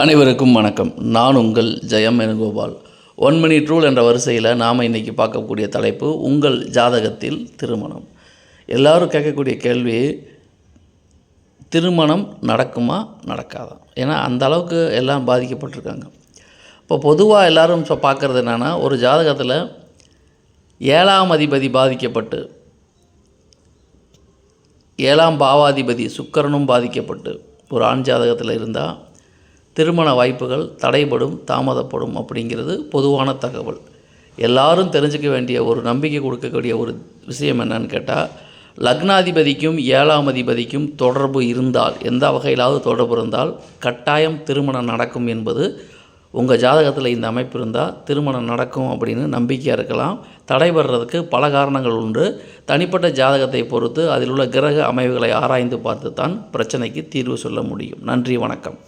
அனைவருக்கும் வணக்கம். நான் உங்கள் Jayam Venugopal. One minute rule என்ற வரிசையில் நாம் இன்றைக்கி பார்க்கக்கூடிய தலைப்பு உங்கள் ஜாதகத்தில் திருமணம். எல்லோரும் கேட்கக்கூடிய கேள்வி திருமணம் நடக்குமா நடக்காதா? ஏன்னா அந்த அளவுக்கு எல்லாம் பாதிக்கப்பட்டிருக்காங்க. இப்போ பொதுவாக எல்லோரும் இப்போ பார்க்குறது என்னென்னா ஒரு ஜாதகத்தில் ஏழாம் அதிபதி பாதிக்கப்பட்டு ஏழாம் பாவாதிபதி சுக்கரனும் பாதிக்கப்பட்டு ஒரு ஆண் ஜாதகத்தில் இருந்தால் திருமண வாய்ப்புகள் தடைபடும் தாமதப்படும் அப்படிங்கிறது பொதுவான தகவல். எல்லாரும் தெரிஞ்சுக்க வேண்டிய ஒரு நம்பிக்கை கொடுக்கக்கூடிய ஒரு விஷயம் என்னன்னு கேட்டால் லக்னாதிபதிக்கும் ஏழாம் அதிபதிக்கும் தொடர்பு இருந்தால் எந்த வகையிலாவது தொடர்பு இருந்தால் கட்டாயம் திருமணம் நடக்கும் என்பது உங்கள் ஜாதகத்தில் இந்த அமைப்பு இருந்தால் திருமணம் நடக்கும் அப்படின்னு நம்பிக்கையாக இருக்கலாம். தடைபடுறதுக்கு பல காரணங்கள் உண்டு. தனிப்பட்ட ஜாதகத்தை பொறுத்து அதில் உள்ள கிரக அமைவுகளை ஆராய்ந்து பார்த்து தான் பிரச்சனைக்கு தீர்வு சொல்ல முடியும். நன்றி வணக்கம்.